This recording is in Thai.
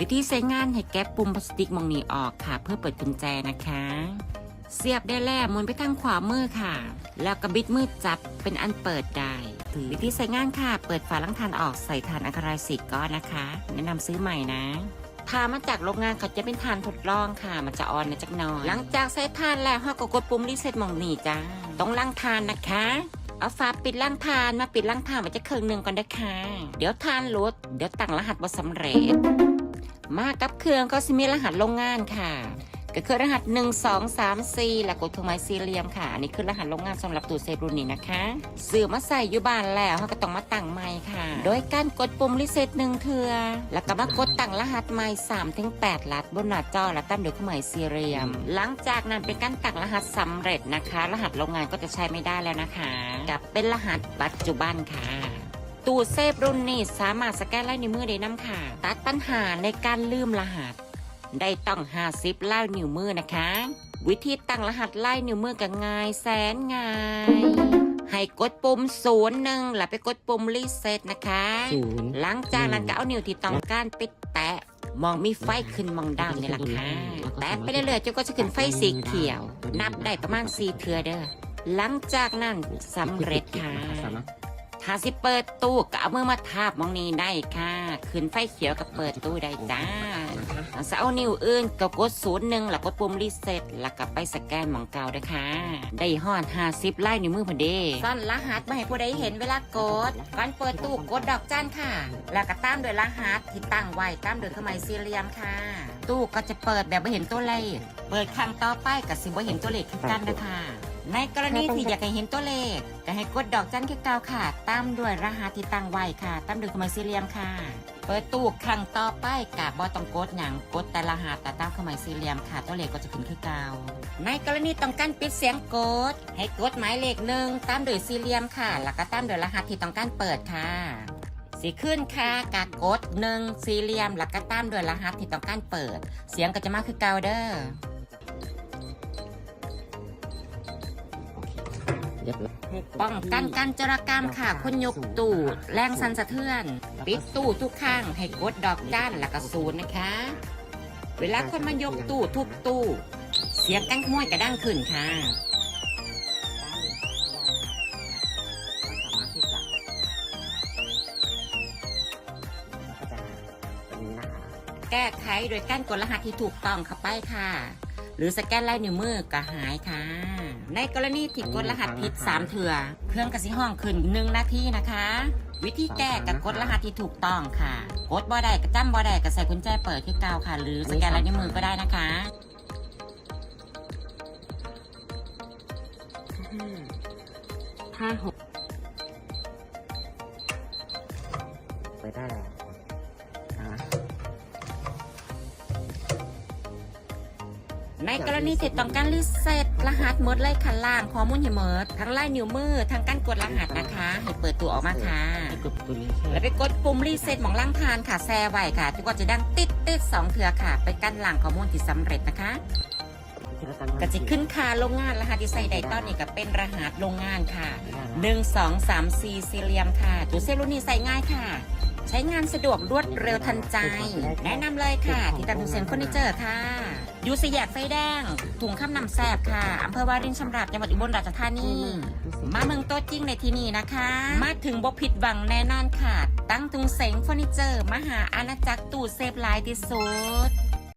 วิธีใช้งานให้แก๊ปปุ่มพลาสติกมองนี้ออกค่ะ เพื่อเปิดกุญแจนะคะ เสียบได้แล้วมุนไปทางขวามือค่ะ แล้วก็บิดมือจับเป็นอันเปิดได้ถือวิธีใช้งานค่ะ เปิดฝาลังทานออกใส่ทานอัคราสิกก้อนนะคะ แนะนำซื้อใหม่นะทามาจากโรงงานเขาจะเป็นทานทดลองค่ะ มันจะอ่อนนะจักหน่อยหลังจากใส่ทานแล้วเราก็กดปุ่มรีเซ็ตมองนี่จ้าต้องล้างทานนะคะเอาฝาปิดล้างทานมาปิดล้างทานไว้จะเครึ่องหนึ่งก่อนเด้อค่ะเดี๋ยวทานลดเดี๋ยวตั้งรหัสบ่สำเร็จ มากับเครื่องก็สิมีรหัสโรงงานค่ะก็คือรหัส 1 2 3 4แล้วกดเครื่องหมายสี่เหลี่ยมค่ะ อันนี้คือรหัสโรงงานสำหรับตู้เซฟรุ่นนี้นะคะซื้อมาใส่อยู่บ้านแล้วเขาก็ต้องมาตั้งใหม่ค่ะ โดยการกดปุ่มรีเซ็ตหนึ่งเทือแล้วก็มากดตั้งรหัสใหม่3ถึง8ลัดบนหน้าจอและตั้งด้วยเครื่องหมายสี่เหลี่ยม หลังจากนั้นเป็นการตั้งรหัสสำเร็จนะคะ รหัสโรงงานก็จะใช้ไม่ได้แล้วนะคะกับเป็นรหัสปัจจุบันค่ะ ตู้เซฟรุ่นนี้สามารถสแกนลายนิ้วมือได้น้ำค่ะ ตัดปัญหาในการลืมรหัส ได้ต้อง 50ลายนิ้วมือนะคะ วิธีตั้งรหัสลายนิ้วมือก็ง่ายแสนง่าย ให้กดปุ่มศูนย์หนึ่งแล้วไปกดปุ่มรีเซ็ตนะคะศูนย์หลังจากนั้นก็เอานิ้วที่ต้องการไปแตะมองมีไฟขึ้นมองด้านนี่แหละค่ะแตะไปเรื่อยๆจนก็จะขึ้นไฟสีเขียว นับได้ประมาณสี่เทือเด้อหลังจากนั้นสำเร็จค่ะสามาร ถถ้าสิเปิดตู้ก็เอามือมาทาบมองนี้ได้ค่ะ ขึ้นไฟเขียวก็เปิดตู้ได้จ้าถ้าจะเอานิ้วอื่นก็กดศูนย์หนึ่งแล้วกดปุ่มรีเซ็ตแล้วก็ไปสแกนหมองเก่าด้วยค่ะ ได้ฮอดห้าสิบไล่นิ้วมือพอดีซ่อนรหัสมาให้ผู้ใดเห็นเวลากดก่อนเปิดตู้กดดอกจันค่ะ แล้วก็ตามด้วยรหัสที่ตั้งไว้ตามด้วยเครื่องหมายสี่เหลี่ยมค่ะ ตู้ก็จะเปิดแบบไม่เห็นตัวเลขเปิดครั้งต่อไปก็สิบ่เห็นตัวเลขคือกันนะคะ ในกรณีที่อยากให้เห็นตัวเลข ก็ให้กดดอกจันคือเก่าค่ะ ตามด้วยรหัสที่ตั้งไว้ค่ะ ตามด้วยคำหมายสี่เหลี่ยมค่ะ เปิดตู้ครั้งต่อไปกับบอต้องกดอย่างกดแต่รหัสแต่ตามคำหมายสี่เหลี่ยมค่ะ ตัวเลขก็จะขึ้นคือเก่าในกรณีต้องการปิดเสียงกด ให้กดหมายเลขหนึ่งตามด้วยสี่เหลี่ยมค่ะ แล้วก็ตามด้วยรหัสที่ต้องการเปิดค่ะสีขึ้นค่ะกากดหนึ่งสี่เหลี่ยมแล้วก็ตามด้วยรหัสที่ต้องการเปิด เสียงก็จะมาคือเก่าเด้อ เรียบร้อยป้องกันการจรกรรมค่ะคุณยกตู้แรงสั่นสะเทือน ปิดตู้ทุกข้างให้กดดอกจันแล้วก็ศูนย์นะคะ เวลาคนมายกตู้ทุบตู้ เสียงกั้งห้วยกระดังขึ้นค่ะแก้ไขโดยการกดรหัสที่ถูกต้องเข้าไปค่ะ หรือสแกนลายนิ้วมือก็หายค่ะ ในกรณีที่กดรหัสผิด3เถื่อเครื่องกระสิห้องขึ้น1นาทีนะคะ วิธีแก้กับกดรหัสที่ถูกต้องค่ะ กดบ่ได้ก็จำบ่ได้ก็ใส่กุญแจเปิดที่เก่าค่ะ หรือสแกนลายนิ้วมือก็ได้นะคะห้าหกไปได้แล้ว ในกรณีที่ต้องการรีเซ็ตรหัสหมดเลยค่ะล่างข้อมูลให้หมดทั้งลายนิ้วมือทั้งการกดรหัสนะคะให้เปิดตัวออกมาค่ะให้กดตัวนี้ใช่แล้วไปกดปุ่มรีเซ็ตหมองล่างทานค่ะแซ่ไว้ค่ะทุกคนจะดังติดติดสองเถือค่ะ ไปกั้นหลังข้อมูลที่สำเร็จนะคะก็จะขึ้นค่าโรงงานรหัสที่ใส่ไดตอนนี้ก็เป็นรหัสโรงงานค่ะ 1 2 3 4สี่เหลี่ยมค่ะตัวเซลลูนี่ใส่ง่ายค่ะ ใช้งานสะดวกรวดเร็วทันใจ แนะนำเลยค่ะ ที่ตามทุกเซ็นเฟอร์นิเจอร์ค่ะอ ยูสแยกไฟแดงถุงข้ามนำแสบค่ะอำเภอวารินชำราบจังหวัดอุบลราชธานี มาเมืองโต๊ะจริงในที่นี่นะคะ มาถึงบกผิดหวังแน่นอนค่ะ ตั้งทุงเสงเฟอร์นิเจอร์ มหาอาณาจักรตู้เซฟหลายที่สุด